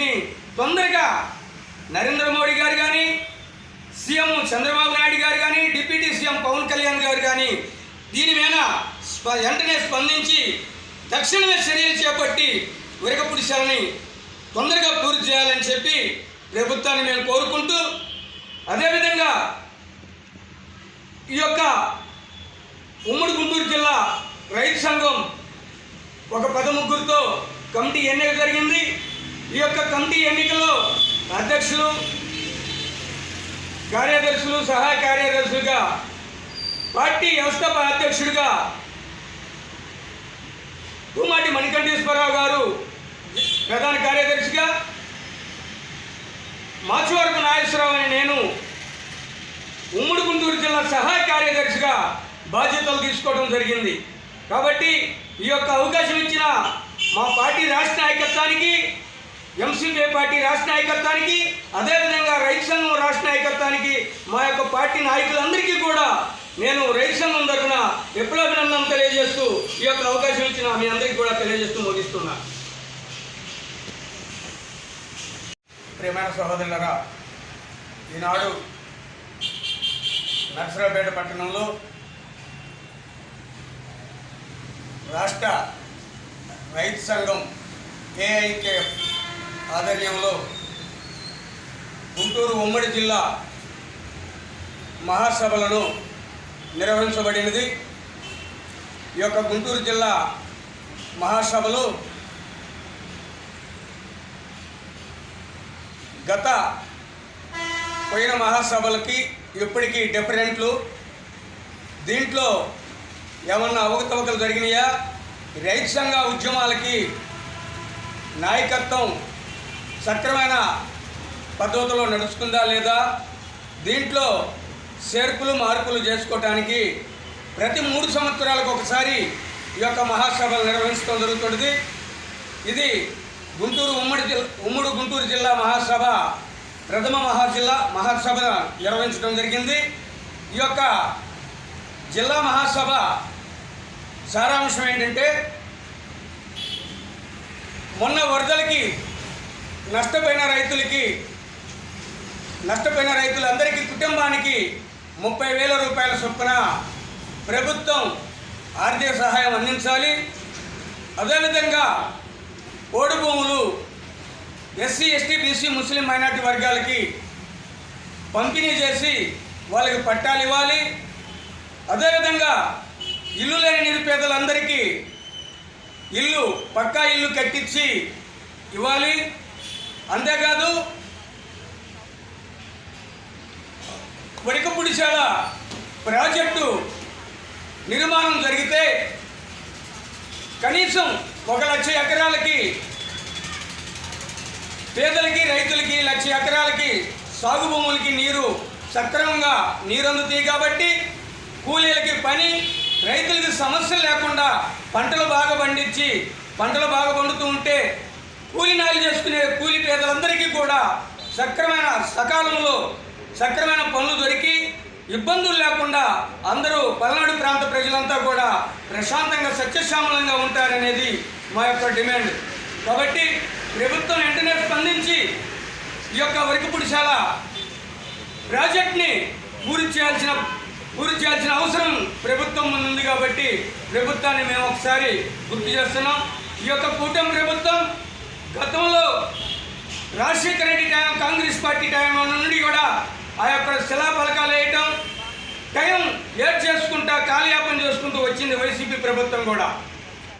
బడ్జెట్ని తొందరగా నరేంద్ర మోడీ గారు కానీ సీఎం చంద్రబాబు నాయుడు గారు కానీ డిప్యూటీ సీఎం పవన్ కళ్యాణ్ గారు కానీ దీని మీద స్ప వెంటనే స్పందించి తక్షణమే చర్యలు చేపట్టి విరగపుడిశాలని తొందరగా పూర్తి చేయాలని చెప్పి ప్రభుత్వాన్ని మేము కోరుకుంటూ అదేవిధంగా ఈ యొక్క ఉమ్మడి గుంటూరు జిల్లా రైతు సంఘం ఒక పదముగ్గురితో కమిటీ ఎన్నిక జరిగింది. ఈ యొక్క కమిటీ ఎన్నికల్లో అధ్యక్షులు కార్యదర్శులు సహాయ కార్యదర్శులుగా పార్టీ వ్యవస్థాప అధ్యక్షుడిగా భూమాటి మణికంఠేశ్వరరావు గారు ప్రధాన కార్యదర్శిగా మాచివరపు నాగేశ్వరరావు అని నేను ఉమ్మడి గుంటూరు జిల్లా సహాయ కార్యదర్శిగా బాధ్యతలు తీసుకోవడం జరిగింది. కాబట్టి ఈ యొక్క అవకాశం ఇచ్చిన మా పార్టీ రాష్ట్ర నాయకత్వానికి ఎంసీపీ పార్టీ రాష్ట్ర నాయకత్వానికి అదేవిధంగా రైతు సంఘం రాష్ట్ర నాయకత్వానికి మా యొక్క పార్టీ నాయకులందరికీ కూడా నేను రైతు సంఘం తరఫున విప్లవాభినందన తెలియజేస్తూ ఈ యొక్క అవకాశం ఇచ్చిన మీ అందరికీ కూడా తెలియజేస్తూ ముగిస్తున్నా. ప్రియమైన సహోదరులరా ఈనాడు నర్సరావుపేట పట్టణంలో రాష్ట్ర రైతు సంఘం ఏఐకేఎఫ్ ఆధ్వర్యంలో గుంటూరు ఉమ్మడి జిల్లా మహాసభలను నిర్వహించబడినది. ఈ యొక్క గుంటూరు జిల్లా మహాసభలు గత పోయిన మహాసభలకి ఇప్పటికీ డిఫరెంట్లు. దీంట్లో ఏమన్నా అవకతవకలు జరిగినాయా? రైతు సంఘ ఉద్యమాలకి నాయకత్వం సక్రమైన పద్ధతిలో నడుచుకుందా లేదా? దీంట్లో చేర్పులు మార్పులు చేసుకోవటానికి ప్రతి మూడు సంవత్సరాలకు ఒకసారి ఈ యొక్క మహాసభలు నిర్వహించడం జరుగుతుంది ఇది గుంటూరు ఉమ్మడి జిల్లా ఉమ్మడి గుంటూరు జిల్లా మహాసభ ప్రథమ మహాజిల్లా మహాసభ నిర్వహించడం జరిగింది. ఈ యొక్క జిల్లా మహాసభ సారాంశం ఏంటంటే మొన్న వరదలకి నష్టపోయిన రైతులకి నష్టపోయిన రైతులందరికీ కుటుంబానికి ముప్పై వేల రూపాయల చొప్పున ప్రభుత్వం ఆర్థిక సహాయం అందించాలి. అదేవిధంగా ఓడు భూములు ఎస్సీ ఎస్టీ బీసీ ముస్లిం మైనార్టీ వర్గాలకి పంపిణీ చేసి వాళ్ళకి పట్టాలు ఇవ్వాలి. అదేవిధంగా ఇల్లు లేని నిరుపేదలందరికీ ఇల్లు పక్కా ఇల్లు కట్టించి ఇవ్వాలి. అంతేకాదు వడికపుడిశాల ప్రాజెక్టు నిర్మాణం జరిగితే కనీసం ఒక లక్ష ఎకరాలకి పేదలకి రైతులకి లక్ష ఎకరాలకి సాగు భూములకి నీరు సక్రమంగా నీరు అందుతాయి కాబట్టి కూలీలకి పని రైతులకి సమస్యలు లేకుండా పంటలు బాగా పండించి పంటలు బాగా పండుతూ ఉంటే కూలి నాయలు చేసుకునే కూలి పేదలందరికీ కూడా సక్రమైన సకాలంలో సక్రమైన పనులు దొరికి ఇబ్బందులు లేకుండా అందరూ పల్నాడు ప్రాంత ప్రజలంతా కూడా ప్రశాంతంగా సత్యశ్యామలంగా ఉంటారనేది మా యొక్క డిమాండ్. కాబట్టి ప్రభుత్వం వెంటనే స్పందించి ఈ యొక్క వరికపుడిశాల ప్రాజెక్ట్ని పూర్తి చేయాల్సిన పూర్తి చేయాల్సిన అవసరం ప్రభుత్వం ఉంది కాబట్టి ప్రభుత్వాన్ని మేము ఒకసారి గుర్తు చేస్తున్నాం. ఈ యొక్క కూటమి ప్రభుత్వం గతంలో Rajasekhara Reddy time Congress party time నుండి కూడా ఆ యొక్క శిలా ఫలకాలు వేయటం టైం లేట్ చేసుకుంటా కాలయాపన చేసుకుంటూ వచ్చింది వైసీపీ ప్రభుత్వం కూడా.